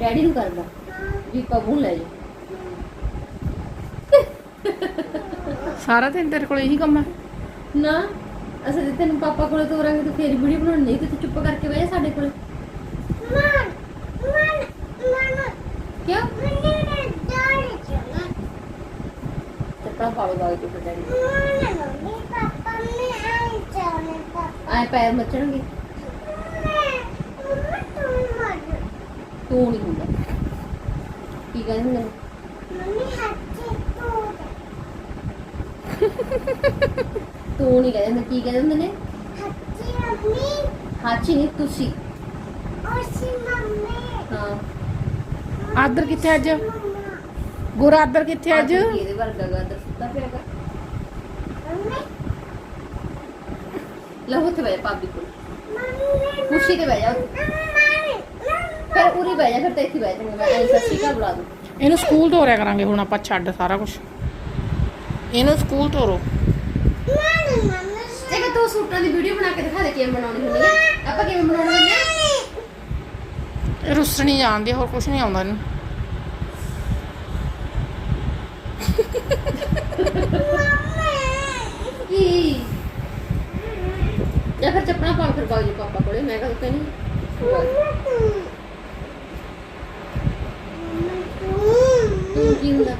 Daddy ਨੂੰ ਕਰਦਾ। ਵੀ ਪਬੂ ਲੈ ਜਾ। ਸਾਰਾ ਦਿਨ ਤੇਰੇ ਕੋਲ ਇਹੀ ਕੰਮ ਹੈ? ਨਾ ਅਸਾਂ ਜੇ ਤੈਨੂੰ ਪਾਪਾ ਕੋਲੇ ਤੋਰਾਂਗੇ ਤੇ ਫੇਰ ਵੀਡੀਓ ਬਣਾਉਣੀ ਨਹੀਂ ਤੇ ਤੂੰ ਚੁੱਪ ਕਰਕੇ ਬਹਿ ਜਾ ਸਾਡੇ ਕੋਲੇ। ਕਿਉਂ? ਚੱਪਲਾਂ ਪਾਵੇ ਬਾਗੇ ਤੇ ਡੈਡੀ। ਆਏ ਪੈਰ ਮੱਚਣਗੇ। ਤੂੰ ਨਹੀਂ ਹੁੰਦਾ। ਕੀ ਕਹਿੰਦੇ ਹੁੰਦੇ ਨੇ? ਤੂੰ ਨਹੀਂ ਕਹਿੰਦੇ ਹੁੰਦੇ ਕੀ ਕਹਿੰਦੇ ਹੁੰਦੇ ਨੇ? ਹਾਚੀ ਨਹੀਂ ਤੁਸੀਂ। ਹਾਂ। ਆਦਰ ਕਿੱਥੇ ਅੱਜ? ਗੁਰ ਆਦਰ ਕਿੱਥੇ ਅੱਜ? ਇਹਦੇ ਵਰਗਾ ਗਾ ਅੰਦਰ ਸੁੱਤਾ ਪਿਆ ਗਾ ਲਹੂ ਤੇ ਜਾ ਭਾਬੀ ਕੋਲ। ਕੁਰਸੀ ਤੇ ਬਹਿ ਜਾ। ਫਿਰ ਉਰੀ ਬਹਿ ਜਾ ਫਿਰ ਤੇ ਇੱਥੇ ਬਹਿ ਜਾਵਾਂਗੇ ਮੈਂ ਐਂ ਸੱਚੀ ਘਰ ਬੁਲਾ ਦੂੰ। ਇਹਨੂੰ ਸਕੂਲ ਤੋਰਿਆ ਕਰਾਂਗੇ ਹੁਣ ਆਪਾਂ ਛੱਡ ਸਾਰਾ ਕੁਝ ਇਹਨੂੰ ਸਕੂਲ ਤੋਰੋ ਜੇ ਕਿ ਤੂੰ ਸੂਟਾਂ ਦੀ ਵੀਡੀਓ ਬਣਾ ਕੇ ਦਿਖਾ ਦੇ ਕਿਵੇਂ ਬਣਾਉਣੀ ਹੁੰਦੀ ਹੈ ਆਪਾਂ ਕਿਵੇਂ ਬਣਾਉਣਾ ਹੁੰਦੇ ਆ? ਇਹ ਰੁੱਸਣੀ ਜਾਣਦੀ ਆ, ਹੋਰ ਕੁਝ ਨਹੀਂ ਆਉਂਦਾ ਇਹਨੂੰ। ਕੀ? ਜਾਂ ਫਿਰ ਚੱਪਣਾ ਪਾ ਕੇ ਫਿਰ ਬਾਗ ਜੀ ਪਾਪਾ ਕੋਲੇ ਮੈਂ ਕਹਾਂ ਕਹਿੰਦੀ ਤੂੰ ਕੀ ਹੁੰਦਾ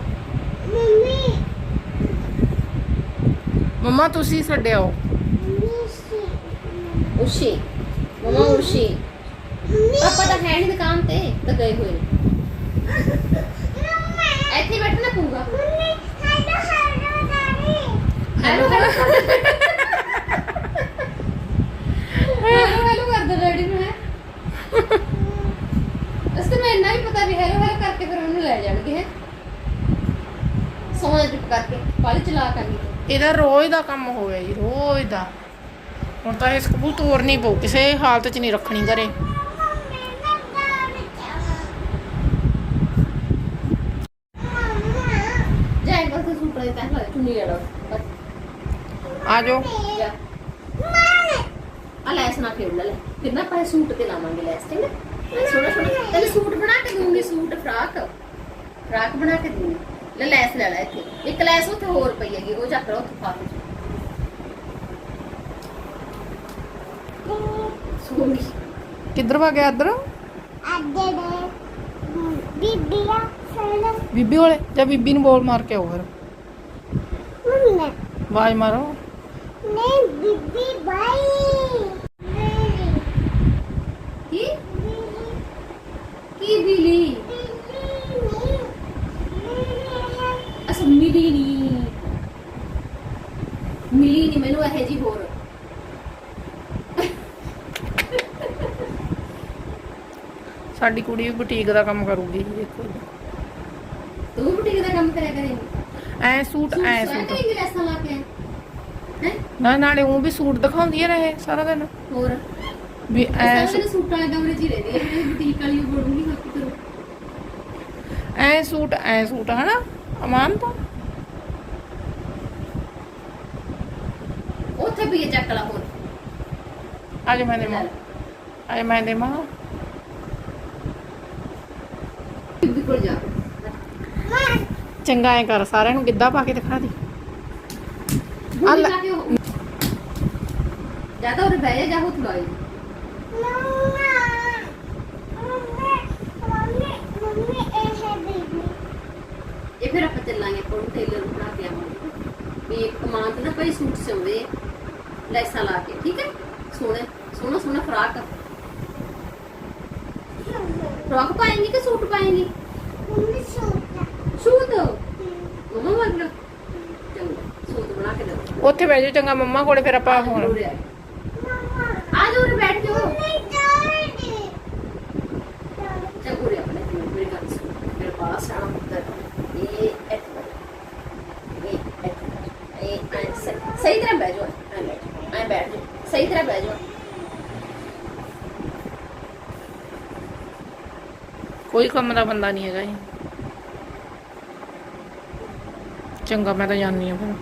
ਮੰਮਾ ਤੁਸੀਂ ਛੱਡਿਓ ਉਸ਼ੀ। ਮਮਾ ਉਸ਼ੀ। ਪਾਪਾ ਤਾਂ ਹੈ ਨਹੀਂ ਦੁਕਾਨ ਤੇ ਤਾਂ ਗਏ ਹੋਏ ਨੇ। ਇੱਥੇ ਬੈਠਣਾ ਪਊਗਾ ਹੈਲੋ ਹੈਲੋ ਹੈਲੋ ਹੈਲੋ ਕਰਦਾ ਡੈਡੀ ਨੂੰ ਹੈ ਅਸ ਤੇ ਮੈਂ ਇੰਨਾ ਵੀ ਪਤਾ ਵੀ ਹੈਲੋ ਹੈਲੋ ਕਰਕੇ ਫਿਰ ਉਹਨੂੰ ਲੈ ਜਾਣਗੇ ਹੈ ਸੋਹਣਾ ਚੁੱਪ ਕਰਕੇ ਪਾਲੀ ਚਲਾ ਕਰਨੀ ਇਹਦਾ ਰੋਜ਼ ਦਾ ਕੰਮ ਹੋ ਗਿਆ ਜੀ ਰੋਜ਼ ਦਾ। ਹੁਣ ਤਾਂ ਇਹ ਸਕੂਲ ਤੋਰਨੀ ਪਊ ਕਿਸੇ ਹਾਲਤ 'ਚ ਨਹੀਂ ਰੱਖਣੀ ਘਰੇ। ਆ ਜਾਓ। ਆ ਲੈਸ ਨਾ ਫੇਰ ਲੈ ਲੈ। ਫਿਰ ਨਾ ਇਹ ਸੂਟ ਤੇ ਲਾਵਾਂਗੇ ਲੈਸ ਠੀਕ ਹੈ? ਸੋਹਣਾ ਸੋਹਣਾ ਤੈਨੂੰ ਸੂਟ ਬਣਾ ਕੇ ਦੂੰਗੀ ਸੂਟ ਫਰਾਕ। ਫਰਾਕ ਬਣਾ ਕੇ ਦੂੰਗੀ। ਲੈ ਲੈਸ ਲੈ ਲੈ ਇੱਥੇ। ਇੱਕ ਲੈਸ ਉੱਥੇ ਹੋਰ ਪਈ ਹੈਗੀ ਉਹ ਚੱਕ ਲਓ ਉੱਥੇ ਪਾ ਕੇ। ਸੋਹਣੀ ਕਿੱਧਰ ਵਾ ਗਿਆ ਇੱਧਰ? ਬੀਬੀਆ ਸਲਮ ਬੀਬੀ ਕੋਲੇ ਜਾਂ ਬੀਬੀ ਨੂੰ ਬੋਲ ਮਾਰ ਕੇ ਆਓ ਫਿਰ। ਮੰਮਾ ਆਵਾਜ਼ ਮਾਰੋ। ਨੇ ਬੀਬੀ ਬਾਈ। ਕੀ? ਕੀ ਬਿਲੀ ਅਸ ਮਿਲੀ ਨਹੀਂ ਨਹੀਂ ਮੈਨੂੰ ਇਹ ਜੀ ਹੋਰ। ਸਾਡੀ ਕੁੜੀ ਵੀ ਬੁਟੀਕ ਦਾ ਕੰਮ ਕਰੂਗੀ ਜੀ ਦੇਖੋ। ਤੂੰ ਬੁਟੀਕ ਦਾ ਕੰਮ ਕਰਿਆ ਕਰੇਂਗੀ? ਐ ਸੂਟ ਐ ਸੂਟ। ਕਰੇਂਗੀ ਲੈਸਾਂ ਲਾ ਕੇ? ਹੈ? ਨਾ ਨਾਲੇ ਉਹ ਵੀ ਸੂਟ ਦਿਖਾਉਂਦੀ ਆ ਰਹੇ ਸਾਰਾ ਦਿਨ। ਹੋਰ? ਵੀ ਐ ਸੂਟਾਂ ਵਾਲੇ ਕਮਰੇ 'ਚ ਹੀ ਰਹਿੰਦੀ ਹੈ ਜਿਹੜੀ ਬੁਟੀਕ ਵਾਲੀ ਉਹ ਬੋਲੂਗੀ ਹੱਥ ਕਰੋ। ਐ ਸੂਟ ਐ ਸੂਟ ਹਨਾ? ਅਮਾਨ ਤਾਂ? ਇਹ ਚੱਕ ਲਾ ਹੋਰ। ਅੱਜ ਮੈਂ ਦੇ ਮਾਂ। ਅੱਜ ਮੈਂ ਦੇ ਮਾਂ। ਬੀਬੀ ਕੋਲ ਜਾ। ਚੰਗਾ ਐ ਕਰ ਸਾਰਿਆਂ ਨੂੰ ਗਿੱਧਾ ਪਾ ਕੇ ਦਿਖਾ ਦੇ। ਬੁਟੀਕ ਲੈ। ਲਾ ਕੇ ਉਹ ਜ਼ਿਆਦਾ ਉਰੇ ਬਹਿ ਜਾ ਹੁੱਤ ਬੀਬੀ ਇਹ ਫਿਰ ਆਪਾਂ ਚੱਲਾਂਗੇ ਕੋਲ ਟੇਲਰ ਨੂੰ ਬਣਾ ਕੇ ਆਵਾਂਗੇ। ਵੀ ਇੱਕ ਮਾਂ ਤੇ ਨਾ ਭਾਈ ਸੂਟ ਸਿਉਂਦੇ ਲੈਸਾਂ ਲਾ ਕੇ ਠੀਕ ਹੈ? ਸੋਹਣੇ ਸੋਹਣਾ ਸੋਹਣਾ ਫਰਾਕ। ਫਰਾਕ ਪਾਏਂਗੀ ਕਿ ਸੂਟ ਪਾਏਂਗੀ? ਮੰਮੀ ਸੋਤਾ ਸੂਟ? ਮਮਾ ਵਰਗਾ ਚੰਗਾ ਸੂਟ ਬਣਾ ਕੇ ਦਿਓ। ਉੱਥੇ ਬਹਿ ਚੰਗਾ ਮੰਮਾ ਕੋਲੇ ਫਿਰ ਆਪਾਂ ਹੁਣ ਉਰੇ ਆ ਮੰਮਾ ਆ ਜਾਓ ਉਰੇ ਬੈਠ ਜਾਓ ਨਹੀਂ ਜਾਣਦੀ ਚੱਲ ਉਰੇ ਆਪਣੇ ਮੇਰੇ ਗੱਲ ਸੁਣ ਮੇਰੇ ਪਾਸ ਆਣਾ ਪੁੱਤਰ ਇਹ ਇੱਥੇ ਬੈਠ। ਇਹ ਇੱਥੇ ਬੈਠ। ਇਹ ਐਂ ਸਹੀ- ਸਹੀ ਤਰ੍ਹਾਂ ਬਹਿ ਜਾਓ ਐਂ ਬੈਠ ਜਾਓ, ਐਂ ਬੈਠ ਜਾਓ ਬਹਿ ਜਾਓ। ਕੋਈ ਕੰਮ ਦਾ ਬੰਦਾ ਨਹੀਂ ਹੈਗਾ ਇਹ ਚੰਗਾ ਮੈਂ ਤਾਂ ਜਾਣੀ ਆ ਫਿਰ।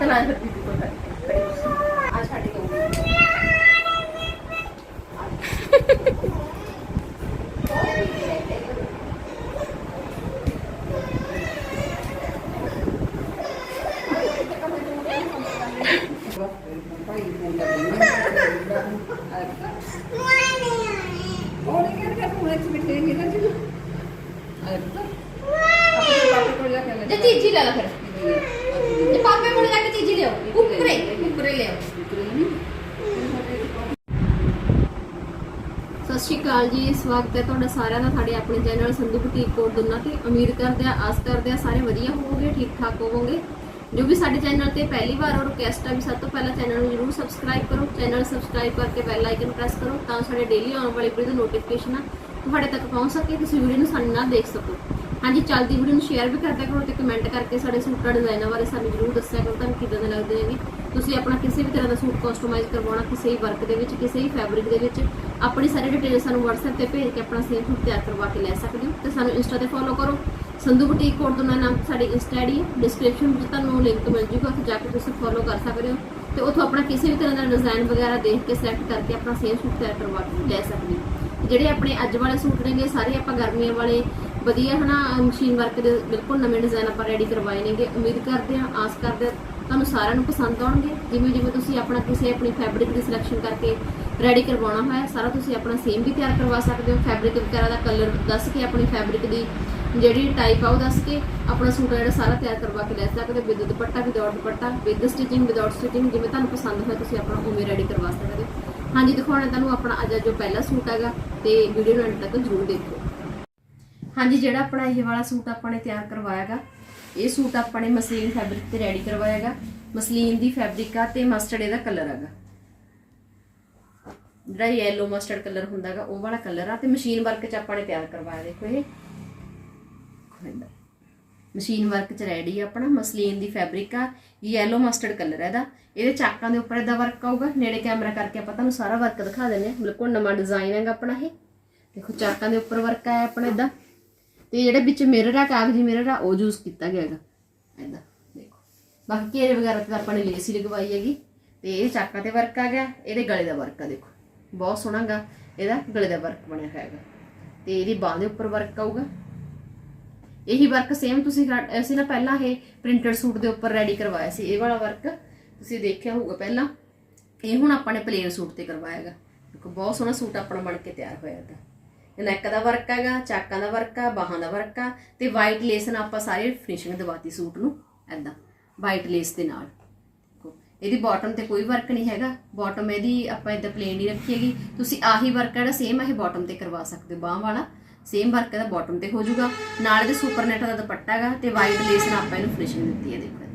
ਚਲਾ ਫਿਰ ਬੀਬੀ ਕੋਲ ਬੈਠ ਆ ਛੱਡ ਕੇ ਆਉਂਗੀ। ਮੈਂ ਨਹੀਂ ਆਈ ਉਹ ਨਹੀਂ ਕਹਿੰਦਾ ਤੂੰ ਇੱਥੇ ਬਿਠੇ ਨਹੀਂ ਨਾ ਜੀ ਆਏ ਤਾਂ ਆਪਣੇ ਪਾਪੇ ਕੋਲ ਜਾ ਕੇ ਲੈ ਜੇ ਚੀਜ਼ੀ ਲੈ ਲੈ ਫਿਰ ਜੇ ਪਾਪੇ ਕੋਲ ਜਾ ਕੇ ਚੀਜ਼ੀ ਲਿਆਓ ਕੁੱਕਰੇ ਕੁੱਕਰੇ ਲਿਆਓ ਸਤਿ ਸ਼੍ਰੀ ਅਕਾਲ ਜੀ ਸਵਾਗਤ ਹੈ ਤੁਹਾਡਾ ਸਾਰਿਆਂ ਦਾ, ਸਾਡੇ ਆਪਣੇ ਚੈਨਲ ਸੰਧੂ ਬੁਟੀਕ ਕੋਡ ਦੁਨਾ ਤੇ ਉਮੀਦ ਕਰਦੇ ਆ ਆਸ ਕਰਦੇ ਆ ਸਾਰੇ ਵਧੀਆ ਹੋਵੋਗੇ ਠੀਕ ਠਾਕ ਹੋਵੋਗੇ। ਜੋ ਵੀ ਸਾਡੇ ਚੈਨਲ ਤੇ ਪਹਿਲੀ ਵਾਰ ਹੋ ਰਿਕਵੈਸਟ ਆ ਵੀ ਸਭ ਤੋਂ ਪਹਿਲਾਂ ਚੈਨਲ ਨੂੰ ਜਰੂਰ ਸਬਸਕ੍ਰਾਈਬ ਕਰੋ, ਚੈਨਲ ਸਬਸਕ੍ਰਾਈਬ ਕਰਕੇ ਬੈਲ ਆਈਕਨ ਪ੍ਰੈਸ ਕਰੋ ਤਾਂ ਸਾਡੇ ਡੇਲੀ ਆਉਣ ਵਾਲੀ ਵੀਡੀਓ ਦੀ ਨੋਟੀਫਿਕੇਸ਼ਨ ਆ ਤੁਹਾਡੇ ਤੱਕ ਪਹੁੰਚ ਸਕੇ, ਤੁਸੀਂ ਵੀਡੀਓ ਨੂੰ ਸਾਨੂੰ ਨਾਲ ਦੇਖ ਸਕੋ। ਹਾਂਜੀ, ਚੱਲਦੀ ਵੀਡੀਓ ਨੂੰ ਸ਼ੇਅਰ ਵੀ ਕਰਦਿਆ ਕਰੋ ਤੇ ਕਮੈਂਟ ਕਰਕੇ ਸਾਡੇ ਸੂਟਾਂ ਡਿਜ਼ਾਈਨਾਂ ਬਾਰੇ ਸਾਨੂੰ ਜਰੂਰ ਦੱਸਿਆ ਕਰੋ, ਤੁਹਾਨੂੰ ਕਿਦਾਂ ਦੇ ਲੱਗਦੇ ਹੈਗੇ ਤੁਸੀਂ ਆਪਣਾ ਕਿਸੇ ਵੀ ਤਰ੍ਹਾਂ ਦਾ ਸੂਟ ਕਸਟਮਾਈਜ਼ ਕਰਵਾਉਣਾ, ਕਿਸੇ ਵੀ ਵਰਕ ਦੇ ਵਿੱਚ, ਕਿਸੇ ਵੀ ਫੈਬਰਿਕ ਦੇ ਵਿੱਚ, ਆਪਣੀ ਸਾਰੀ ਡਿਟੇਲ ਸਾਨੂੰ WhatsApp ਤੇ ਭੇਜ ਕੇ ਆਪਣਾ ਸੇਮ ਸੂਟ ਤਿਆਰ ਕਰਵਾ ਕੇ ਲੈ ਸਕਦੇ ਹੋ ਤੇ ਸਾਨੂੰ ਇੰਸਟਾ ਤੇ ਫੋਲੋ ਕਰੋ। ਸੰਧੂ ਬੁਟੀਕ ਕੋਡ ਤੋਂ ਨਾਮ ਸਾਡੀ ਇੰਸਟਾ ਆਈਡੀ ਡਿਸਕ੍ਰਿਪਸ਼ਨ ਵਿੱਚ ਤੁਹਾਨੂੰ ਲਿੰਕ ਮਿਲ ਜੂਗਾ, ਉੱਥੇ ਜਾ ਕੇ ਤੁਸੀਂ ਫੋਲੋ ਕਰ ਸਕਦੇ ਹੋ ਤੇ ਉੱਥੋਂ ਆਪਣਾ ਕਿਸੇ ਵੀ ਤਰ੍ਹਾਂ ਦਾ ਡਿਜ਼ਾਈਨ ਵਗੈਰਾ ਦੇਖ ਕੇ ਸਿਲੈਕਟ ਕਰਕੇ ਆਪਣਾ ਸੇਮ ਸੂਟ ਤਿਆਰ ਕਰਵਾ ਕੇ ਲੈ ਸਕਦੇ ਹੋ। ਜਿਹੜੇ ਆਪਣੇ ਅੱਜ ਵਾਲੇ ਸੂਟ ਨੇਗੇ, ਸਾਰੇ ਆਪਾਂ ਗਰਮੀਆਂ ਵਾਲੇ ਵਧੀਆ ਹਨਾ ਮਸ਼ੀਨ ਵਰਕ ਦੇ ਬਿਲਕੁਲ ਨਵੇਂ ਡਿਜ਼ਾਈਨ ਆਪਾਂ ਰੈਡੀ ਕਰਵਾਏ ਨੇਗੇ। ਉਮੀਦ ਕਰਦੇ ਹਾਂ, ਆਸ ਕਰਦੇ ਹਾਂ ਤੁਹਾਨੂੰ ਸਾਰਿਆਂ ਨੂੰ ਪਸੰਦ ਆਉਣਗੇ। ਜਿਵੇਂ ਜਿਵੇਂ ਤੁਸੀਂ ਆਪਣਾ ਕਿਸੇ ਆਪਣੀ ਫੈਬਰਿਕ ਦੀ ਸਿਲੈਕਸ਼ਨ ਕਰਕੇ ਰੈਡੀ ਕਰਵਾਉਣਾ ਹੋਇਆ, ਸਾਰਾ ਤੁਸੀਂ ਆਪਣਾ ਸੇਮ ਵੀ ਤਿਆਰ ਕਰਵਾ ਸਕਦੇ ਹੋ। ਫੈਬਰਿਕ ਵਗੈਰਾ ਦਾ ਕਲਰ ਦੱਸ ਕੇ ਆਪਣੀ ਫੈਬਰਿਕ ਦੀ ਜਿਹੜੀ ਟਾਈਪ ਆ ਉਹ ਦੱਸ ਕੇ ਆਪਣਾ ਸੂਟ ਆ ਜਿਹੜਾ ਸਾਰਾ ਤਿਆਰ ਕਰਵਾ ਕੇ ਲੈ ਸਕਦੇ ਹੋ। With dupatta without dupatta with stitching without stitching ਜਿਵੇਂ ਤੁਹਾਨੂੰ ਪਸੰਦ ਹੋਏ ਤੁਸੀਂ ਆਪਣਾ ਉਵੇਂ ਰੈਡੀ ਕਰਵਾ ਸਕਦੇ ਹੋ। ਹਾਂਜੀ, ਦਿਖਾਉਣਾ ਤੁਹਾਨੂੰ ਆਪਣਾ ਅੱਜ ਜੋ ਪਹਿਲਾ ਸੂਟ ਹੈਗਾ, ਤੇ ਵੀਡੀਓ ਨੂੰ ਐਂਡ ਤੱਕ ਜ਼ਰੂਰ ਦੇਖੋ ਹਾਂਜੀ, ਜਿਹੜਾ ਆਪਣਾ ਇਹ ਵਾਲਾ ਸੂਟ ਆਪਾਂ ਨੇ ਤਿਆਰ ਕਰਵਾਇਆਗਾ ਇਹ ਸੂਟ ਆਪਾਂ ਨੇ ਮਸਲੀਨ ਫੈਬਰਿਕ ਤੇ ਰੈਡੀ ਕਰਵਾਇਆਗਾ ਮਸਲੀਨ ਦੀ ਫੈਬਰਿਕ ਆ ਤੇ ਮਸਟਰਡ ਇਹਦਾ ਕਲਰ ਹੈਗਾ ਜਿਹੜਾ ਯੈਲੋ ਮਸਟਰਡ ਕਲਰ ਹੁੰਦਾਗਾ ਉਹ ਵਾਲਾ ਕਲਰ ਆ ਤੇ ਮਸ਼ੀਨ ਵਰਕ ਚ ਆਪਾਂ ਨੇ ਤਿਆਰ ਕਰਵਾਇਆ, ਦੇਖੋ ਇਹ। ਮਸ਼ੀਨ ਵਰਕ ਚ ਰੈਡੀ ਆ ਆਪਣਾ, ਮਸਲੀਨ ਦੀ ਫੈਬਰਿਕ ਆ ਯੈਲੋ ਮਸਟਰਡ ਕਲਰ ਹੈ ਇਹਦਾ। ਇਹਦੇ ਚਾਕਾਂ ਦੇ ਉੱਪਰ ਇਹਦਾ ਵਰਕ ਆਊਗਾ, ਨੇੜੇ ਕੈਮਰਾ ਕਰਕੇ ਆਪਾਂ ਤੁਹਾਨੂੰ ਸਾਰਾ ਵਰਕ ਦਿਖਾ ਦਿੰਦੇ ਹਾਂ। ਬਿਲਕੁਲ ਨਵਾਂ ਡਿਜ਼ਾਈਨ ਹੈਗਾ ਆਪਣਾ ਇਹ। ਦੇਖੋ, ਚਾਕਾਂ ਦੇ ਉੱਪਰ ਵਰਕ ਆਇਆ ਆਪਣਾ ਇਦਾਂ ਤੇ ਜਿਹੜੇ ਵਿੱਚ ਮਿਰਰ ਆ ਕਾਗਜ਼ੀ ਮਿਰਰ ਆ ਉਹ ਯੂਜ਼ ਕੀਤਾ ਗਿਆ ਹੈਗਾ। ਇਦਾਂ ਦੇਖੋ। ਬਾਕੀ ਘੇਰੇ ਵਗੈਰਾ ਤੇ ਤਾਂ ਆਪਾਂ ਨੇ ਲੇਸ ਹੀ ਲਗਵਾਈ ਹੈਗੀ। ਤੇ ਇਹ ਚਾਕਾਂ ਤੇ ਵਰਕ ਆ ਗਿਆ, ਇਹਦੇ ਗਲੇ ਦਾ ਵਰਕ ਆ, ਦੇਖੋ। ਬਹੁਤ ਸੋਹਣਾਗਾ ਇਹਦਾ ਗਲੇ ਦਾ ਵਰਕ ਬਣਿਆ ਹੋਇਆ ਹੈਗਾ। ਤੇ ਇਹਦੀ ਬਾਹ ਦੇ ਉੱਪਰ ਵਰਕ ਆਊਗਾ। ਇਹੀ ਵਰਕ ਸੇਮ ਤੁਸੀਂ ਅਸੀਂ ਨਾ ਪਹਿਲਾਂ ਇਹ ਪ੍ਰਿੰਟਡ ਸੂਟ ਦੇ ਉੱਪਰ ਰੈਡੀ ਕਰਵਾਇਆ ਸੀ, ਇਹ ਵਾਲਾ ਵਰਕ ਤੁਸੀਂ ਦੇਖਿਆ ਹੋਊਗਾ ਪਹਿਲਾਂ। ਇਹ ਹੁਣ ਆਪਾਂ ਨੇ ਪਲੇਨ ਸੂਟ ਤੇ ਕਰਵਾਇਆ ਹੈਗਾ। ਦੇਖੋ, ਬਹੁਤ ਸੋਹਣਾ ਸੂਟ ਆਪਣਾ ਬਣ ਕੇ ਤਿਆਰ ਹੋਇਆ ਹੈਗਾ। ਨੈਕ ਦਾ ਵਰਕ ਹੈਗਾ, ਚਾਕਾਂ ਦਾ ਵਰਕ ਆ, ਬਾਹਾਂ ਦਾ ਵਰਕ ਆ, ਤੇ ਵਾਈਟ ਲੇਸ ਨਾਲ ਆਪਾਂ ਸਾਰੇ ਫਿਨਿਸ਼ਿੰਗ ਦਵਾਤੀ ਸੂਟ ਨੂੰ ਐਦਾਂ ਵਾਈਟ ਲੇਸ ਦੇ ਨਾਲ। ਦੇਖੋ, ਇਹਦੀ ਬਾਟਮ ਤੇ ਕੋਈ ਵਰਕ ਨਹੀਂ ਹੈਗਾ ਬਾਟਮ ਇਹਦੀ ਆਪਾਂ ਇਦਾਂ ਪਲੇਨ ਹੀ ਰੱਖੀ ਹੈਗੀ, ਤੁਸੀਂ ਆਹੀ ਵਰਕ ਜਿਹੜਾ ਸੇਮ ਇਹ ਬਾਟਮ ਤੇ ਕਰਵਾ ਸਕਦੇ ਹੋ, ਬਾਹ ਵਾਲਾ ਸੇਮ ਵਰਕ ਇਹਦਾ ਬਾਟਮ ਤੇ ਹੋ ਜਾਊਗਾ। ਨਾਲ ਇਹਦੇ ਸੁਪਰ ਨੈਟ ਦਾ ਦੁਪੱਟਾ ਹੈਗਾ, ਤੇ ਵਾਈਟ ਲੇਸ ਨਾਲ ਆਪਾਂ ਇਹਨੂੰ ਫਿਨਿਸ਼ਿੰਗ ਦਿੱਤੀ ਹੈ, ਦੇਖੋ।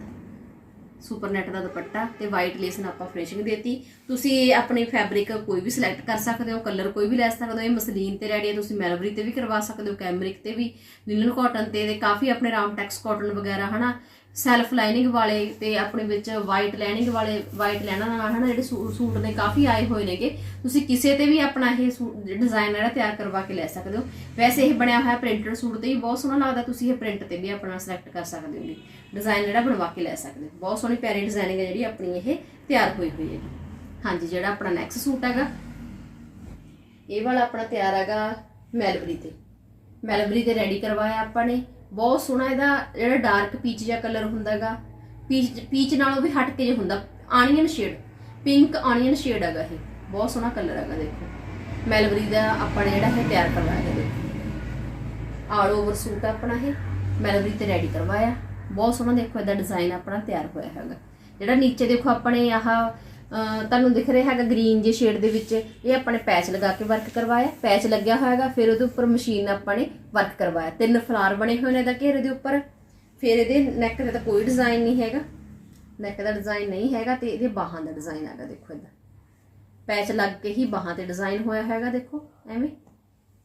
ਸੁਪਰ ਨੈਟ ਦਾ ਦੁਪੱਟਾ ਤੇ ਵਾਈਟ ਲੇਸ ਨਾਲ ਆਪਾਂ ਫਿਨਿਸ਼ਿੰਗ ਦੇਤੀ। ਤੁਸੀਂ ਆਪਣੀ ਫੈਬਰਿਕ ਕੋਈ ਵੀ ਸਿਲੈਕਟ ਕਰ ਸਕਦੇ ਹੋ ਕਲਰ ਕੋਈ ਵੀ ਲੈ ਸਕਦੇ ਹੋ, ਇਹ ਮਸਲੀਨ ਤੇ ਰੈਡੀ ਹੈ, ਤੁਸੀਂ ਮੈਲਵਰੀ ਤੇ ਵੀ ਕਰਵਾ ਸਕਦੇ ਹੋ ਕੈਮਰਿਕ ਤੇ ਵੀ ਲਿਨਨ ਕਾਟਨ ਤੇ ਤੇ ਕਾਫੀ ਆਪਣੇ ਰਾਮਟੈਕਸ ਕਾਟਨ ਵਗੈਰਾ, ਹਨਾ? ਸੈਲਫ ਲਾਈਨਿੰਗ ਵਾਲੇ ਤੇ ਆਪਣੇ ਵਿੱਚ ਵਾਈਟ ਲਾਈਨਿੰਗ ਵਾਲੇ ਵਾਈਟ ਲੈਣਾ ਨਾਲ ਹਨਾ, ਜਿਹੜੇ ਸੂਟ ਨੇ ਕਾਫੀ ਆਏ ਹੋਏ ਨੇਗੇ। ਤੁਸੀਂ ਕਿਸੇ ਤੇ ਵੀ ਆਪਣਾ ਇਹ ਡਿਜ਼ਾਈਨ ਜਿਹੜਾ ਤਿਆਰ ਕਰਵਾ ਕੇ ਲੈ ਸਕਦੇ ਹੋ। ਵੈਸੇ ਇਹ ਬਣਿਆ ਹੋਇਆ ਪ੍ਰਿੰਟਡ ਸੂਟ ਤੇ ਵੀ ਬਹੁਤ ਸੋਹਣਾ ਲੱਗਦਾ, ਤੁਸੀਂ ਇਹ ਪ੍ਰਿੰਟ ਤੇ ਵੀ ਆਪਣਾ ਸਿਲੈਕਟ ਕਰ ਸਕਦੇ ਹੋ ਡਿਜ਼ਾਈਨ ਜਿਹੜਾ ਬਣਵਾ ਕੇ ਲੈ ਸਕਦੇ ਹੋ। ਬਹੁਤ ਸੋਹਣੀ ਪਿਆਰੀ ਡਿਜ਼ਾਈਨਿੰਗ ਹੈ ਜਿਹੜੀ ਆਪਣੀ ਇਹ ਤਿਆਰ ਹੋਈ ਹੋਈ ਹੈ ਹਾਂਜੀ, ਜਿਹੜਾ ਆਪਣਾ ਨੈਕਸਟ ਸੂਟ ਹੈਗਾ, ਇਹ ਵਾਲਾ ਆਪਣਾ ਤਿਆਰ ਹੈਗਾ ਮੈਲਬਰੀ ਤੇ। ਮੈਲਬਰੀ ਤੇ ਰੈਡੀ ਕਰਵਾਇਆ ਆਪਾਂ ਨੇ। ਬਹੁਤ ਸੋਹਣਾ ਇਹਦਾ ਜਿਹੜਾ ਡਾਰਕ ਪੀਚ ਜਿਹਾ ਕਲਰ ਹੁੰਦਾਗਾ ਪੀਚ ਪੀਚ ਨਾਲੋਂ ਵੀ ਹਟ ਕੇ ਜਿਹਾ ਹੁੰਦਾ। Onion shade pink onion shade ਹੈਗਾ ਇਹ। ਬਹੁਤ ਸੋਹਣਾ ਕਲਰ ਹੈਗਾ, ਦੇਖੋ। ਮੈਲਬਰੀ ਦਾ ਆਪਾਂ ਜਿਹੜਾ ਇਹ ਤਿਆਰ ਕਰਵਾਇਆ ਦੇਖੋ। ਆਲ ਓਵਰ ਸੂਟ ਆਪਣਾ ਇਹ। ਮੈਲਬਰੀ ਤੇ ਰੈਡੀ ਕਰਵਾਇਆ। ਬਹੁਤ ਸੋਹਣਾ, ਦੇਖੋ, ਇਹਦਾ ਡਿਜ਼ਾਈਨ ਆਪਣਾ ਤਿਆਰ ਹੋਇਆ ਹੈਗਾ। ਜਿਹੜਾ ਨੀਚੇ ਦੇਖੋ ਆਪਣੇ ਆਹ ਤੁਹਾਨੂੰ ਦਿਖ ਰਿਹਾ ਹੈਗਾ ਗ੍ਰੀਨ ਜੇ ਸ਼ੇਡ ਦੇ ਵਿੱਚ। ਇਹ ਆਪਾਂ ਨੇ ਪੈਚ ਲਗਾ ਕੇ ਵਰਕ ਕਰਵਾਇਆ। ਪੈਚ ਲੱਗਿਆ ਹੋਇਆ ਹੈਗਾ ਫਿਰ ਉਹਦੇ ਉੱਪਰ ਮਸ਼ੀਨ ਆਪਾਂ ਨੇ ਵਰਕ ਕਰਵਾਇਆ। ਤਿੰਨ ਫਲਾਰ ਬਣੇ ਹੋਏ ਨੇ ਇਹਦਾ ਘੇਰੇ ਦੇ ਉੱਪਰ। ਫਿਰ ਇਹਦੇ ਨੈਕ ਤੇ ਤਾਂ ਕੋਈ ਡਿਜ਼ਾਈਨ ਨਹੀਂ ਹੈਗਾ। ਨੈਕ ਦਾ ਡਿਜ਼ਾਈਨ ਨਹੀਂ ਹੈਗਾ ਤੇ ਇਹਦੇ ਬਾਹਾਂ ਦਾ ਡਿਜ਼ਾਈਨ ਹੈਗਾ, ਦੇਖੋ ਇਹਦਾ। ਪੈਚ ਲੱਗ ਕੇ ਹੀ ਬਾਹਾਂ ਤੇ ਡਿਜ਼ਾਈਨ ਹੋਇਆ ਹੈਗਾ ਦੇਖੋ, ਐਵੇਂ।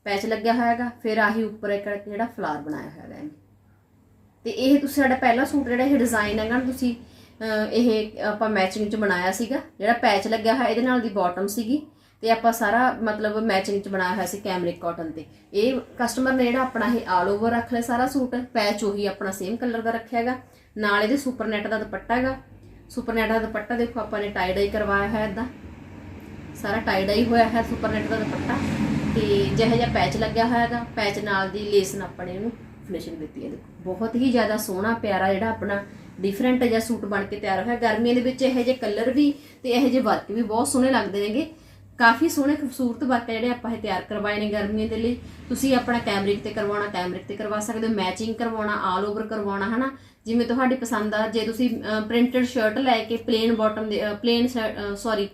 ਪੈਚ ਲੱਗਿਆ ਹੋਇਆ ਹੈਗਾ ਫਿਰ ਆਹੀ ਉੱਪਰ ਇੱਕ ਜਿਹੜਾ ਫਲਾਰ ਬਣਾਇਆ ਹੋਇਆ ਹੈਗਾ ਐਵੇਂ। ਤੇ ਇਹ ਤੁਸੀਂ ਸਾਡਾ ਪਹਿਲਾ ਸੂਟ ਜਿਹੜਾ ਇਹ ਡਿਜ਼ਾਈਨ ਹੈਗਾ ਨਾ, ਤੁਸੀਂ ਇਹ ਆਪਾਂ ਮੈਚਿੰਗ ਚ ਬਣਾਇਆ ਸੀਗਾ, ਜਿਹੜਾ ਪੈਚ ਲੱਗਿਆ ਹੋਇਆ ਇਹਦੇ ਨਾਲ ਦੀ ਬਾਟਮ ਸੀਗੀ ਤੇ ਆਪਾਂ ਸਾਰਾ ਮਤਲਬ ਮੈਚਿੰਗ ਚ ਬਣਾਇਆ ਹੋਇਆ ਸੀ ਕੈਮਰਿਕ ਕਾਟਨ ਤੇ। ਇਹ ਕਸਟਮਰ ਨੇ ਜਿਹੜਾ ਆਪਣਾ ਇਹ ਆਲ ਓਵਰ ਰੱਖ ਲਿਆ ਸਾਰਾ ਸੂਟ ਪੈਚ ਉਹੀ ਆਪਣਾ ਸੇਮ ਕਲਰ ਦਾ ਰੱਖਿਆ ਹੈਗਾ। ਨਾਲ ਇਹਦੇ ਸੁਪਰ ਨੈਟ ਦਾ ਦੁਪੱਟਾ ਹੈਗਾ। ਸੁਪਰ ਨੈਟ ਦਾ ਦੁਪੱਟਾ ਦੇਖੋ ਆਪਾਂ ਨੇ ਟਾਈ ਡਾਈ ਕਰਵਾਇਆ ਹੋਇਆ ਇਦਾਂ ਸਾਰਾ ਟਾਈ ਡਾਈ ਹੋਇਆ ਹੈ ਸੁਪਰ ਨੈਟ ਦਾ ਦੁਪੱਟਾ ਤੇ ਜਿਹੋ ਜਿਹਾ ਪੈਚ ਲੱਗਿਆ ਹੋਇਆ ਹੈਗਾ ਪੈਚ ਨਾਲ ਦੀ ਲੇਸ ਨਾਲ ਆਪਾਂ ਨੇ ਇਹਨੂੰ ਫਿਨਿਸ਼ਿੰਗ ਦਿੱਤੀ ਹੈ। ਦੇਖੋ, ਬਹੁਤ ਹੀ ਜ਼ਿਆਦਾ ਸੋਹਣਾ, ਪਿਆਰਾ ਜਿਹੜਾ ਆਪਣਾ ਡਿਫਰੈਂਟ ਜਿਹਾ ਸੂਟ ਬਣ ਕੇ ਤਿਆਰ ਹੋਇਆ। ਗਰਮੀਆਂ ਦੇ ਵਿੱਚ ਇਹੋ ਜਿਹੇ ਕਲਰ ਵੀ ਤੇ ਇਹੋ ਜਿਹੇ ਵਰਕ ਵੀ ਬਹੁਤ ਸੋਹਣੇ ਲੱਗਦੇ ਨੇਗੇ। ਕਾਫੀ ਸੋਹਣੇ ਖੂਬਸੂਰਤ ਵਰਕ ਜਿਹੜੇ ਆਪਾਂ ਇਹ ਤਿਆਰ ਕਰਵਾਏ ਨੇ ਗਰਮੀਆਂ ਦੇ ਲਈ। ਤੁਸੀਂ ਆਪਣਾ ਕੈਮਰਿਕ ਤੇ ਕਰਵਾਉਣਾ ਕੈਮਰਿਕ ਤੇ ਕਰਵਾ ਸਕਦੇ ਹੋ। ਮੈਚਿੰਗ ਕਰਵਾਉਣਾ ਆਲ ਓਵਰ ਕਰਵਾਉਣਾ, ਹਨਾ? ਜਿਵੇਂ ਤੁਹਾਡੀ ਪਸੰਦ ਆ, ਜੇ ਤੁਸੀਂ ਪ੍ਰਿੰਟਡ ਸ਼ਰਟ ਲੈ ਕੇ ਪਲੇਨ ਬਾਟਮ ਦੇ ਪਲੇਨ ਸੌਰੀ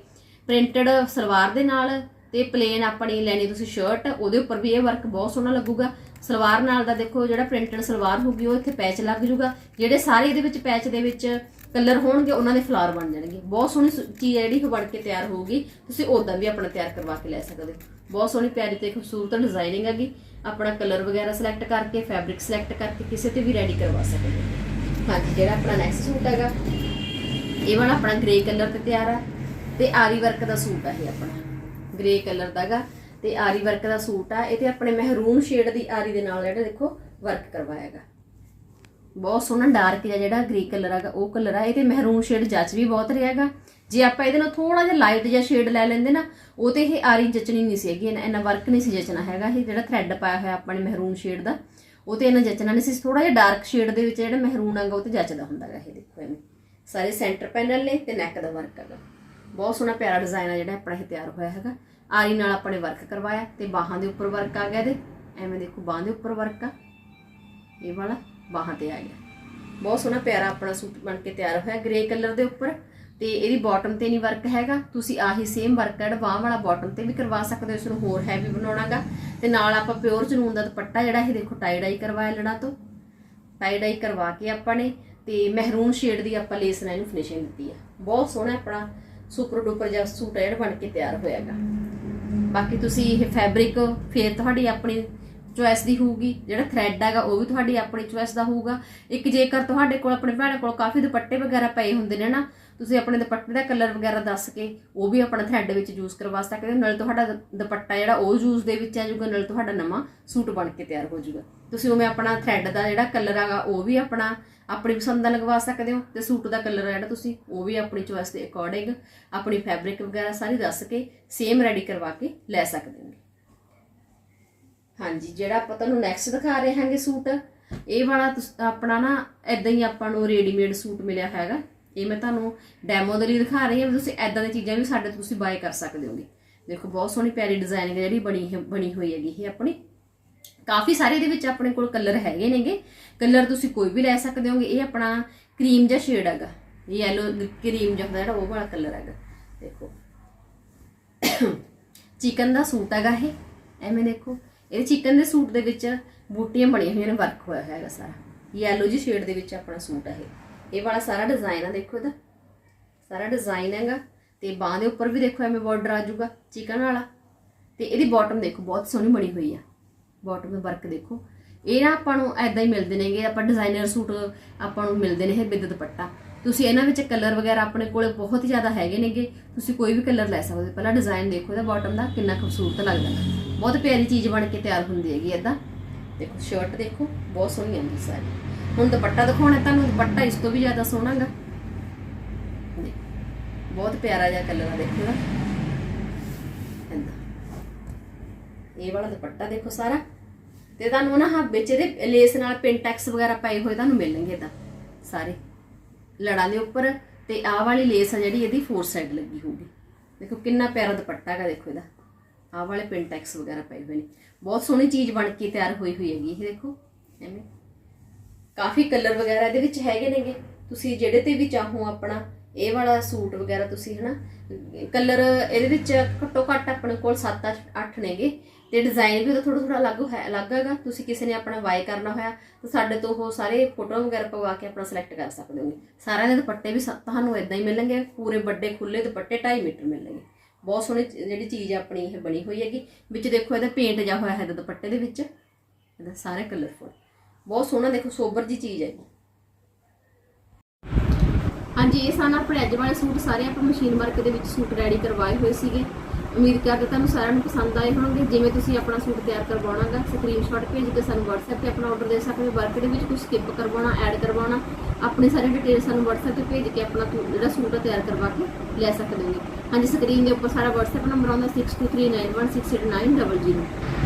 ਪ੍ਰਿੰਟਡ ਸਲਵਾਰ ਦੇ ਨਾਲ ਤੇ ਪਲੇਨ ਆਪਣੀ ਲੈਣੀ ਤੁਸੀਂ ਸ਼ਰਟ ਉਹਦੇ ਉੱਪਰ ਵੀ ਇਹ ਵਰਕ ਬਹੁਤ ਸੋਹਣਾ ਲੱਗੂਗਾ। ਸਲਵਾਰ ਨਾਲ ਦਾ ਦੇਖੋ ਜਿਹੜਾ ਪ੍ਰਿੰਟਡ ਸਲਵਾਰ ਹੋਊਗੀ, ਉਹ ਇੱਥੇ ਪੈਚ ਲੱਗ ਜੂਗਾ। ਜਿਹੜੇ ਸਾਰੇ ਇਹਦੇ ਵਿੱਚ ਪੈਚ ਦੇ ਵਿੱਚ ਕਲਰ ਹੋਣਗੇ, ਉਹਨਾਂ ਦੇ ਫਲਾਰ ਬਣ ਜਾਣਗੇ। ਬਹੁਤ ਸੋਹਣੀ ਚੀਜ਼ ਜਿਹੜੀ, ਉਹ ਬਣ ਕੇ ਤਿਆਰ ਹੋਊਗੀ। ਤੁਸੀਂ ਉਦਾਂ ਵੀ ਆਪਣਾ ਤਿਆਰ ਕਰਵਾ ਕੇ ਲੈ ਸਕਦੇ ਹੋ। ਬਹੁਤ ਸੋਹਣੀ ਪਿਆਰੀ ਤੇ ਖੂਬਸੂਰਤ ਡਿਜ਼ਾਈਨਿੰਗ ਹੈਗੀ। ਆਪਣਾ ਕਲਰ ਵਗੈਰਾ ਸਿਲੈਕਟ ਕਰਕੇ ਫੈਬਰਿਕ ਸਿਲੈਕਟ ਕਰਕੇ ਕਿਸੇ ਤੇ ਵੀ ਰੈਡੀ ਕਰਵਾ ਸਕਦੇ ਹੋ। ਹਾਂਜੀ, ਜਿਹੜਾ ਆਪਣਾ ਨੈਕਸਟ ਸੂਟ ਹੈਗਾ, ਇਹ ਵਾਲਾ ਆਪਣਾ ਗ੍ਰੇ ਕਲਰ ਤੇ ਤਿਆਰ ਆ। ਤੇ ਆਰੀ ਵਰਕ ਦਾ ਸੂਟ ਹੈ ਇਹ ਆਪਣਾ। ਗ੍ਰੇ ਕਲਰ ਦਾਗਾ ਤੇ ਆਰੀ ਵਰਕ ਦਾ ਸੂਟ ਆ, ਇਹ ਤੇ ਆਪਣੇ ਮਹਿਰੂਨ ਸ਼ੇਡ ਦੀ ਆਰੀ ਦੇ ਨਾਲ ਜਿਹੜਾ ਦੇਖੋ ਵਰਕ ਕਰਵਾਇਆਗਾ ਬਹੁਤ ਸੋਹਣਾ ਡਾਰਕ ਜਿਹਾ ਜਿਹੜਾ ਗ੍ਰੇ ਕਲਰ ਹੈਗਾ, ਉਹ ਕਲਰ ਆ, ਇਹ ਤੇ ਮਹਿਰੂਨ ਸ਼ੇਡ ਜੱਚ ਵੀ ਬਹੁਤ ਰਿਹਾ ਹੈਗਾ। ਜੇ ਆਪਾਂ ਇਹਦੇ ਨਾਲ ਥੋੜਾ ਜਿਹਾ ਲਾਈਟ ਜਿਹਾ ਸ਼ੇਡ ਲੈ ਲੈਂਦੇ ਨਾ, ਉਹ ਤੇ ਇਹ ਆਰੀ ਜਚਣੀ ਨਹੀਂ ਸੀ ਹੈਗੀ, ਇਹਨਾਂ ਵਰਕ ਨਹੀਂ ਸੀ ਜਚਣਾ ਹੈਗਾ, ਇਹ ਜਿਹੜਾ ਥ੍ਰੈਡ ਪਾਇਆ ਹੋਇਆ ਆਪਾਂ ਨੇ ਮਹਿਰੂਨ ਸ਼ੇਡ ਦਾ, ਉਹ ਤੇ ਇਹਨਾਂ ਜਚਣਾ ਨਹੀਂ ਸੀ ਥੋੜਾ ਜਿਹਾ ਡਾਰਕ ਸ਼ੇਡ ਦੇ ਵਿੱਚ ਜਿਹੜਾ ਮਹਿਰੂਨ ਹੈਗਾ, ਉਹ ਤੇ ਜਚਦਾ ਹੁੰਦਾ ਹੈਗਾ, ਇਹ ਦੇਖੋ ਐਵੇਂ। ਸਾਰੇ ਸੈਂਟਰ ਪੈਨਲ ਨੇ ਤੇ ਨੈਕ ਦਾ ਵਰਕ ਹੈਗਾ। ਬਹੁਤ ਸੋਹਣਾ ਪਿਆਰਾ ਡਿਜ਼ਾਈਨ ਆ ਜਿਹੜਾ ਆਪਣਾ ਇਹ ਤਿਆਰ ਹੋਇਆ ਹੈਗਾ। ਆਰੀ ਨਾਲ ਆਪਾਂ ਨੇ ਵਰਕ ਕਰਵਾਇਆ ਤੇ ਬਾਹਾਂ ਦੇ ਉੱਪਰ ਵਰਕ ਆ ਗਿਆ ਇਹਦੇ। ਐਵੇਂ ਦੇਖੋ, ਬਾਹਾਂ ਦੇ ਉੱਪਰ ਵਰਕ ਆ। ਇਹ ਵਾਲਾ ਬਾਹਾਂ ਤੇ ਆ ਗਿਆ। ਬਹੁਤ ਸੋਹਣਾ ਪਿਆਰਾ ਆਪਣਾ ਸੂਟ ਬਣ ਕੇ ਤਿਆਰ ਹੋਇਆ ਗ੍ਰੇ ਕਲਰ ਦੇ ਉੱਪਰ। ਤੇ ਇਹਦੀ ਬਾਟਮ ਤੇ ਨਹੀਂ ਵਰਕ ਹੈਗਾ। ਤੁਸੀਂ ਆਹੀ ਸੇਮ ਵਰਕ ਐਡ ਬਾਹ ਵਾਲਾ ਬਾਟਮ ਤੇ ਵੀ ਕਰਵਾ ਸਕਦੇ ਹੋ, ਇਸ ਨੂੰ ਹੋਰ ਹੈਵੀ ਬਣਾਉਣਾਗਾ। ਤੇ ਨਾਲ ਆਪਾਂ ਪਿਓਰ ਜਨੂਨ ਦਾ ਦੁਪੱਟਾ ਜਿਹੜਾ, ਇਹ ਦੇਖੋ ਟਾਈ ਡਾਈ ਕਰਵਾਇਆ ਲੜਾ ਤੋਂ। ਟਾਈ ਡਾਈ ਕਰਵਾ ਕੇ ਆਪਾਂ ਨੇ ਤੇ ਮਹਿਰੂਨ ਸ਼ੇਡ ਦੀ ਆਪਾਂ ਲੇਸ ਨਾਲ ਇਹਨੂੰ ਫਿਨਿਸ਼ਿੰਗ ਦਿੱਤੀ ਆ। ਬਹੁਤ ਸੋਹਣਾ ਆਪਣਾ ਸੁਪਰ ਡੂਪਰ ਜਿਹਾ ਸੂਟ ਹੈ ਜਿਹੜਾ ਬਣ ਕੇ ਤਿਆਰ ਹੋਇਆਗਾ। ਬਾਕੀ ਤੁਸੀਂ ਇਹ ਫੈਬਰਿਕ ਫੇਰ ਤੁਹਾਡੀ ਆਪਣੀ ਚੁਆਇਸ ਦੀ ਹੋਊਗੀ। ਜਿਹੜਾ ਥ੍ਰੈਡ ਹੈਗਾ, ਉਹ ਵੀ ਤੁਹਾਡੀ ਆਪਣੀ ਚੁਆਇਸ ਦਾ ਹੋਊਗਾ। ਇੱਕ ਜੇਕਰ ਤੁਹਾਡੇ ਕੋਲ, ਆਪਣੇ ਭੈਣ ਕੋਲ ਕਾਫੀ ਦੁਪੱਟੇ ਵਗੈਰਾ ਪਏ ਹੁੰਦੇ ਨੇ ਨਾ ਤੁਸੀਂ ਆਪਣੇ ਦੁਪੱਟੇ ਦਾ ਕਲਰ ਵਗੈਰਾ ਦੱਸ ਕੇ ਉਹ ਵੀ ਆਪਣਾ ਥਰੈਡ ਵਿੱਚ ਯੂਜ਼ ਕਰਵਾ ਸਕਦੇ ਹੋ, ਨਾਲ ਤੁਹਾਡਾ ਦੁਪੱਟਾ ਜਿਹੜਾ ਉਹ ਯੂਜ਼ ਦੇ ਵਿੱਚ ਆ ਜਾਊਗਾ, ਨਾਲ ਤੁਹਾਡਾ ਨਵਾਂ ਸੂਟ ਬਣ ਕੇ ਤਿਆਰ ਹੋ ਜਾਊਗਾ। ਤੁਸੀਂ ਉਵੇਂ ਆਪਣਾ ਥ੍ਰੈਡ ਦਾ ਜਿਹੜਾ ਕਲਰ ਹੈਗਾ, ਉਹ ਵੀ ਆਪਣਾ ਆਪਣੀ ਪਸੰਦ ਦਾ ਲਗਵਾ ਸਕਦੇ ਹੋ ਤੇ ਸੂਟ ਦਾ ਕਲਰ ਜਿਹੜਾ ਤੁਸੀਂ, ਉਹ ਵੀ ਆਪਣੀ ਚੋਇਸ ਦੇ ਅਕੋਰਡਿੰਗ ਆਪਣੀ ਫੈਬਰਿਕ ਵਗੈਰਾ ਸਾਰੀ ਦੱਸ ਕੇ ਸੇਮ ਰੈਡੀ ਕਰਵਾ ਕੇ ਲੈ ਸਕਦੇ ਹੋ। ਹਾਂਜੀ, ਜਿਹੜਾ ਆਪਾਂ ਤੁਹਾਨੂੰ ਨੈਕਸਟ ਦਿਖਾ ਰਹੇ ਹਾਂਗੇ ਸੂਟ, ਇਹ ਵਾਲਾ ਤੁਸ- ਆਪਣਾ ਨਾ ਇਦਾਂ ਹੀ ਆਪਾਂ ਨੂੰ ਰੈਡੀਮੇਡ ਸੂਟ ਮਿਲਿਆ ਹੈਗਾ। ਇਹ ਮੈਂ ਤੁਹਾਨੂੰ ਡੈਮੋ ਦੇ ਲਈ ਦਿਖਾ ਰਹੀ ਹਾਂ, ਵੀ ਤੁਸੀਂ ਇਦਾਂ ਦੀਆਂ ਚੀਜ਼ਾਂ ਵੀ ਸਾਡੇ ਤੋਂ ਤੁਸੀਂ ਬਾਏ ਕਰ ਸਕਦੇ ਹੋਗੇ। ਦੇਖੋ, ਬਹੁਤ ਸੋਹਣੀ ਪਿਆਰੀ ਡਿਜ਼ਾਈਨਿੰਗ ਜਿਹੜੀ ਬਣੀ ਬਣੀ ਹੋਈ ਹੈਗੀ ਇਹ ਆਪਣੀ। ਕਾਫੀ ਸਾਰੇ ਇਹਦੇ ਵਿੱਚ ਆਪਣੇ ਕੋਲ ਕਲਰ ਹੈਗੇ ਨੇਗੇ। ਕਲਰ ਤੁਸੀਂ ਕੋਈ ਵੀ ਲੈ ਸਕਦੇ ਹੋਗੇ, ਇਹ ਆਪਣਾ ਕਰੀਮ ਜਿਹਾ ਸ਼ੇਡ ਹੈਗਾ। ਯੈਲੋ ਕਰੀਮ ਜਿਹਾ ਜਿਹੜਾ ਉਹ ਵਾਲਾ ਕਲਰ ਹੈਗਾ। ਦੇਖੋ। ਚਿਕਨ ਦਾ ਸੂਟ ਹੈਗਾ ਇਹ। ਐਵੇਂ ਦੇਖੋ। ਇਹ ਚਿਕਨ ਦੇ ਸੂਟ ਦੇ ਵਿੱਚ ਬੂਟੀਆਂ ਬਣੀਆਂ ਹੋਈਆਂ ਨੇ ਵਰਕ ਹੋਇਆ ਹੈਗਾ ਸਾਰਾ। ਯੈਲੋ ਜੀ ਸ਼ੇਡ ਦੇ ਵਿੱਚ ਆਪਣਾ ਸੂਟ ਹੈ ਇਹ। ਇਹ ਵਾਲਾ ਸਾਰਾ ਡਿਜ਼ਾਈਨ ਆ, ਦੇਖੋ ਇਹਦਾ। ਸਾਰਾ ਡਿਜ਼ਾਈਨ ਹੈਗਾ। ਤੇ ਬਾਹ ਦੇ ਉੱਪਰ ਵੀ ਦੇਖੋ ਐਵੇਂ ਬਾਰਡਰ ਆ ਜਾਊਗਾ, ਚਿਕਨ ਵਾਲਾ। ਤੇ ਇਹਦੀ ਬਾਟਮ ਦੇਖੋ, ਬਹੁਤ ਸੋਹਣੀ ਬਣੀ ਹੋਈ ਆ। ਬਾਟਮ ਦਾ ਵਰਕ ਦੇਖੋ। ਇਹ ਨਾ ਆਪਾਂ ਨੂੰ ਐਦਾਂ ਹੀ ਮਿਲਦੇ ਨੇਗੇ, ਆਪਾਂ ਡਿਜ਼ਾਈਨਰ ਸੂਟ ਆਪਾਂ ਨੂੰ ਮਿਲਦੇ ਨੇ ਇਹ ਬਿੱਦ ਦੁਪੱਟਾ। ਤੁਸੀਂ ਇਹਨਾਂ ਵਿੱਚ ਕਲਰ ਵਗੈਰਾ ਆਪਣੇ ਕੋਲੇ ਬਹੁਤ ਹੀ ਜ਼ਿਆਦਾ ਹੈਗੇ ਨੇਗੇ, ਤੁਸੀਂ ਕੋਈ ਵੀ ਕਲਰ ਲੈ ਸਕਦੇ ਹੋ। ਪਹਿਲਾਂ ਡਿਜ਼ਾਈਨ ਦੇਖੋ ਇਹਦਾ ਬਾਟਮ ਦਾ, ਕਿੰਨਾ ਖੂਬਸੂਰਤ ਲੱਗਦਾ। ਬਹੁਤ ਪਿਆਰੀ ਚੀਜ਼ ਬਣ ਕੇ ਤਿਆਰ ਹੁੰਦੀ ਹੈਗੀ ਐਦਾਂ ਦੇਖੋ ਸ਼ਰਟ ਦੇਖੋ, ਬਹੁਤ ਸੋਹਣੀ ਆਂਦੀ ਸਾਰੀ। ਹੁਣ ਦੁਪੱਟਾ ਦਿਖਾਉਣਾ, ਤੁਹਾਨੂੰ ਦੁਪੱਟਾ ਇਸ ਤੋਂ ਵੀ ਜ਼ਿਆਦਾ ਸੋਹਣਾਗਾ। ਬਹੁਤ ਪਿਆਰਾ ਜਿਹਾ ਕਲਰ ਆ ਦੇਖੋ ਇਹਦਾ ਇਹ ਵਾਲਾ ਦੁਪੱਟਾ ਦੇਖੋ ਸਾਰਾ। ਤੇ ਤੁਹਾਨੂੰ ਨਾ ਹਾਂ ਵਿੱਚ ਇਹਦੇ ਲੇਸ ਨਾਲ ਪਿੰਟੈਕਸ ਵਗੈਰਾ ਪਏ ਹੋਏ ਤੁਹਾਨੂੰ ਮਿਲਣਗੇ ਤਾਂ ਸਾਰੇ। ਲੜਾਂ ਦੇ ਉੱਪਰ। ਤੇ ਆਹ ਵਾਲੀ ਲੇਸ ਆ ਜਿਹੜੀ ਇਹਦੀ ਫੋਰ ਸਾਈਡ ਲੱਗੀ ਹੋਊਗੀ। ਦੇਖੋ ਕਿੰਨਾ ਪਿਆਰਾ ਦੁਪੱਟਾ ਹੈਗਾ, ਦੇਖੋ ਇਹਦਾ। ਆਹ ਵਾਲੇ ਪਿੰਟੈਕਸ ਵਗੈਰਾ ਪਏ ਹੋਏ ਨੇ। ਬਹੁਤ ਸੋਹਣੀ ਚੀਜ਼ ਬਣ ਕੇ ਤਿਆਰ ਹੋਈ ਹੋਈ ਹੈਗੀ ਇਹ, ਦੇਖੋ। ਐਵੇਂ। ਕਾਫੀ ਕਲਰ ਵਗੈਰਾ ਇਹਦੇ ਵਿੱਚ ਹੈਗੇ ਨੇਗੇ। ਤੁਸੀਂ ਜਿਹੜੇ ਤੇ ਵੀ ਚਾਹੋ ਆਪਣਾ, ਇਹ ਵਾਲਾ ਸੂਟ ਵਗੈਰਾ ਤੁਸੀਂ ਹਨਾ, ਕਲਰ ਇਹਦੇ ਵਿੱਚ ਘੱਟੋ ਘੱਟ ਆਪਣੇ ਕੋਲ 7-8 ਨੇਗੇ। ਤੇ ਡਿਜ਼ਾਈਨ ਵੀ ਉਹਦਾ ਥੋੜਾ ਥੋੜਾ ਅਲੱਗ ਹੈ ਅਲੱਗ ਹੈਗਾ। ਤੁਸੀਂ ਕਿਸੇ ਨੇ ਆਪਣਾ ਬਾਏ ਕਰਨਾ ਹੋਇਆ, ਤਾਂ ਸਾਡੇ ਤੋਂ ਉਹ ਸਾਰੇ ਫੋਟੋ ਵਗੈਰਾ ਪਵਾ ਕੇ ਆਪਣਾ ਸਿਲੈਕਟ ਕਰ ਸਕਦੇ ਹੋਗੇ। ਸਾਰਿਆਂ ਦੇ ਦੁਪੱਟੇ ਵੀ ਸ- ਤੁਹਾਨੂੰ ਇਦਾਂ ਹੀ ਮਿਲਣਗੇ, ਪੂਰੇ ਵੱਡੇ ਖੁੱਲੇ ਦੁਪੱਟੇ 2.5 ਮੀਟਰ ਮਿਲਣਗੇ। ਬਹੁਤ ਸੋਹਣੀ ਜਿਹੜੀ ਚੀਜ਼ ਆਪਣੀ ਇਹ ਬਣੀ ਹੋਈ ਹੈਗੀ। ਵਿੱਚ ਦੇਖੋ ਇਹਦਾ ਪੇਂਟ ਜਾ ਹੋਇਆ ਹੈ ਦੁਪੱਟੇ ਦੇ ਵਿੱਚ। ਇਹਦਾ ਸਾਰੇ ਕਲਰਫੁਲ ਬਹੁਤ ਸੋਹਣਾ ਦੇਖੋ ਸੋਬਰ ਜੀ ਚੀਜ਼ ਹੈ ਇਹ। ਹਾਂਜੀ, ਇਹ ਸਨ ਆਪਣੇ ਅੱਜ ਵਾਲੇ ਸੂਟ। ਸਾਰੇ ਆਪਾਂ ਮਸ਼ੀਨ ਵਰਕ ਦੇ ਵਿੱਚ ਸੂਟ ਰੈਡੀ ਕਰਵਾਏ ਹੋਏ ਸੀਗੇ। ਉਮੀਦ ਕਰਦੇ ਤੁਹਾਨੂੰ ਸਾਰਿਆਂ ਨੂੰ ਪਸੰਦ ਆਏ ਹੋਣਗੇ। ਜਿਵੇਂ ਤੁਸੀਂ ਆਪਣਾ ਸੂਟ ਤਿਆਰ ਕਰਵਾਉਣਾਗਾ ਸਕਰੀਨਸ਼ਾਟ ਭੇਜ ਕੇ ਸਾਨੂੰ WhatsApp ਤੇ ਆਪਣਾ ਆਰਡਰ ਦੇ ਸਕਦੇ ਹੋ। ਵਰਕ ਦੇ ਵਿੱਚ ਕੁਝ ਸਕਿਪ ਕਰਵਾਉਣਾ ਐਡ ਕਰਵਾਉਣਾ। ਆਪਣੀ ਸਾਰੀ ਡਿਟੇਲ ਸਾਨੂੰ WhatsApp ਤੇ ਭੇਜ ਕੇ ਆਪਣਾ ਸੂ- ਜਿਹੜਾ ਸੂਟ ਆ ਤਿਆਰ ਕਰਵਾ ਕੇ ਲੈ ਸਕਦੇ ਹੋ। ਹਾਂਜੀ ਸਕਰੀਨ ਦੇ ਉੱਪਰ ਸਾਰਾ WhatsApp ਨੰਬਰ ਆਉਂਦਾ 6239168900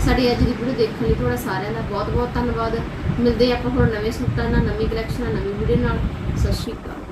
ਸਾਡੀ ਅੱਜ ਦੀ ਵੀਡੀਓ ਦੇਖਣ ਲਈ ਤੁਹਾਡਾ ਸਾਰਿਆਂ ਦਾ ਬਹੁਤ ਬਹੁਤ ਧੰਨਵਾਦ। ਮਿਲਦੇ ਆਪਾਂ ਹੋਰ ਨਵੇਂ ਸੂਟਾਂ ਨਾਲ, ਨਵੀਂ ਕਲੈਕਸ਼ਨ ਨਾਲ, ਨਵੀਂ ਵੀਡੀਓ ਨਾਲ। ਸਤਿ ਸ਼੍ਰੀ ਅਕਾਲ।